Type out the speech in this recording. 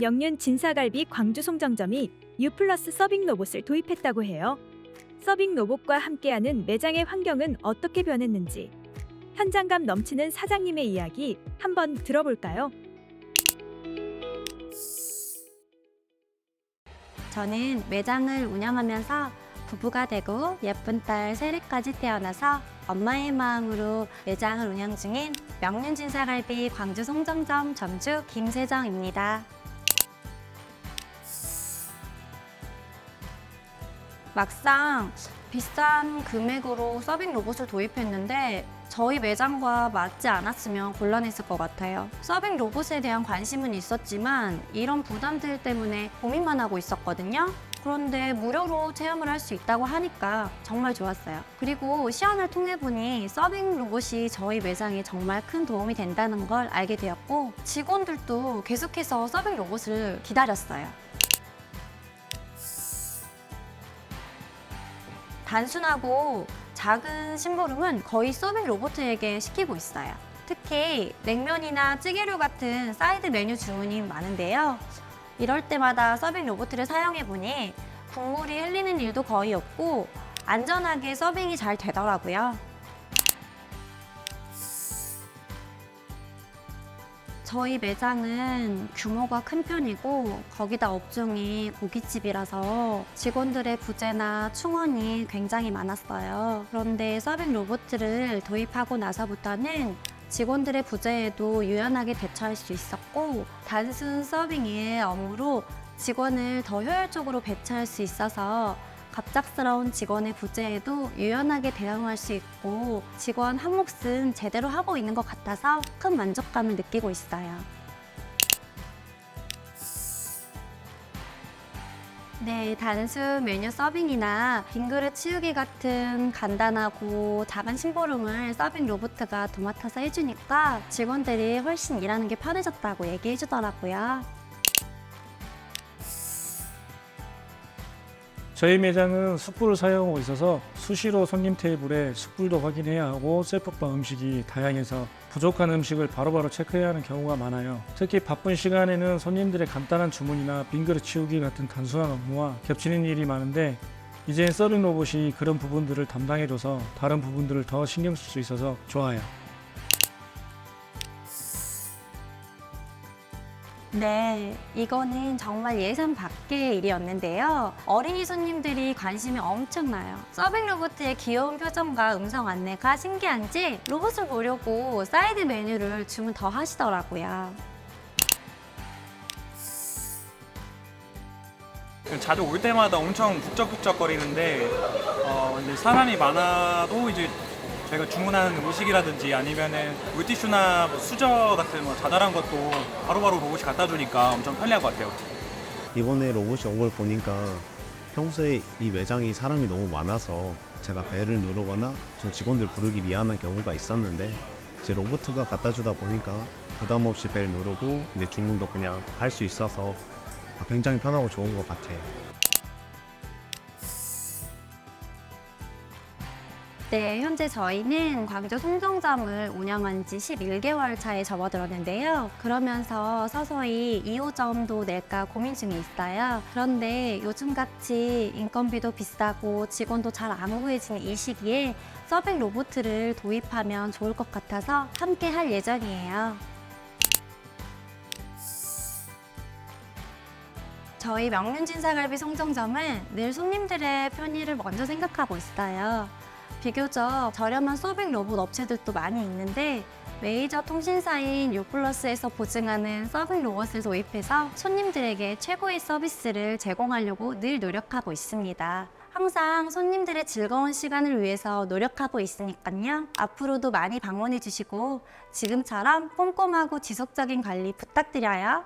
명륜 진사갈비 광주 송정점이 U 플러스 서빙 로봇을 도입했다고 해요. 서빙 로봇과 함께하는 매장의 환경은 어떻게 변했는지 현장감 넘치는 사장님의 이야기 한번 들어볼까요? 저는 매장을 운영하면서 부부가 되고 예쁜 딸 세리까지 태어나서 엄마의 마음으로 매장을 운영 중인 명륜진사갈비 광주 송정점 점주 김세정입니다. 막상 비싼 금액으로 서빙 로봇을 도입했는데 저희 매장과 맞지 않았으면 곤란했을 것 같아요. 서빙 로봇에 대한 관심은 있었지만 이런 부담들 때문에 고민만 하고 있었거든요. 그런데 무료로 체험을 할 수 있다고 하니까 정말 좋았어요. 그리고 시연을 통해 보니 서빙 로봇이 저희 매장에 정말 큰 도움이 된다는 걸 알게 되었고 직원들도 계속해서 서빙 로봇을 기다렸어요. 단순하고 작은 심부름은 거의 서빙 로봇에게 시키고 있어요. 특히 냉면이나 찌개류 같은 사이드 메뉴 주문이 많은데요. 이럴 때마다 서빙 로봇을 사용해 보니 국물이 흘리는 일도 거의 없고 안전하게 서빙이 잘 되더라고요. 저희 매장은 규모가 큰 편이고 거기다 업종이 고깃집이라서 직원들의 부재나 충원이 굉장히 많았어요. 그런데 서빙 로봇을 도입하고 나서부터는 직원들의 부재에도 유연하게 대처할 수 있었고 단순 서빙의 업무로 직원을 더 효율적으로 배치할 수 있어서 갑작스러운 직원의 부재에도 유연하게 대응할 수 있고 직원 한 몫은 제대로 하고 있는 것 같아서 큰 만족감을 느끼고 있어요. 네, 단순 메뉴 서빙이나 빈 그릇 치우기 같은 간단하고 작은 심부름을 서빙 로봇가 도맡아서 해주니까 직원들이 훨씬 일하는 게 편해졌다고 얘기해 주더라고요. 저희 매장은 숯불을 사용하고 있어서 수시로 손님 테이블에 숯불도 확인해야 하고 셀프바 음식이 다양해서 부족한 음식을 바로바로 체크해야 하는 경우가 많아요. 특히 바쁜 시간에는 손님들의 간단한 주문이나 빈그릇 치우기 같은 단순한 업무와 겹치는 일이 많은데 이젠 서빙 로봇이 그런 부분들을 담당해줘서 다른 부분들을 더 신경 쓸 수 있어서 좋아요. 네, 이거는 정말 예상 밖의 일이었는데요. 어린이 손님들이 관심이 엄청나요. 서빙 로봇의 귀여운 표정과 음성 안내가 신기한지 로봇을 보려고 사이드 메뉴를 주문 더 하시더라고요. 자주 올 때마다 엄청 북적북적거리는데 어, 근데 사람이 많아도 이제 저희가 주문하는 음식이라든지 아니면은 물티슈나 뭐 수저 같은 뭐 자잘한 것도 바로바로 로봇이 갖다 주니까 엄청 편리할 것 같아요. 이번에 로봇이 온 걸 보니까 평소에 이 매장이 사람이 너무 많아서 제가 벨을 누르거나 저 직원들 부르기 미안한 경우가 있었는데 이제 로봇가 갖다 주다 보니까 부담 없이 벨 누르고 이제 주문도 그냥 할 수 있어서 굉장히 편하고 좋은 것 같아요. 네, 현재 저희는 광주 송정점을 운영한 지 11개월 차에 접어들었는데요. 그러면서 서서히 2호점도 낼까 고민 중에 있어요. 그런데 요즘같이 인건비도 비싸고 직원도 잘 안 구해지는 이 시기에 서빙 로봇을 도입하면 좋을 것 같아서 함께 할 예정이에요. 저희 명륜진사갈비 송정점은 늘 손님들의 편의를 먼저 생각하고 있어요. 비교적 저렴한 서빙 로봇 업체들도 많이 있는데 메이저 통신사인 유플러스에서 보증하는 서빙 로봇을 도입해서 손님들에게 최고의 서비스를 제공하려고 늘 노력하고 있습니다. 항상 손님들의 즐거운 시간을 위해서 노력하고 있으니까요. 앞으로도 많이 방문해 주시고 지금처럼 꼼꼼하고 지속적인 관리 부탁드려요.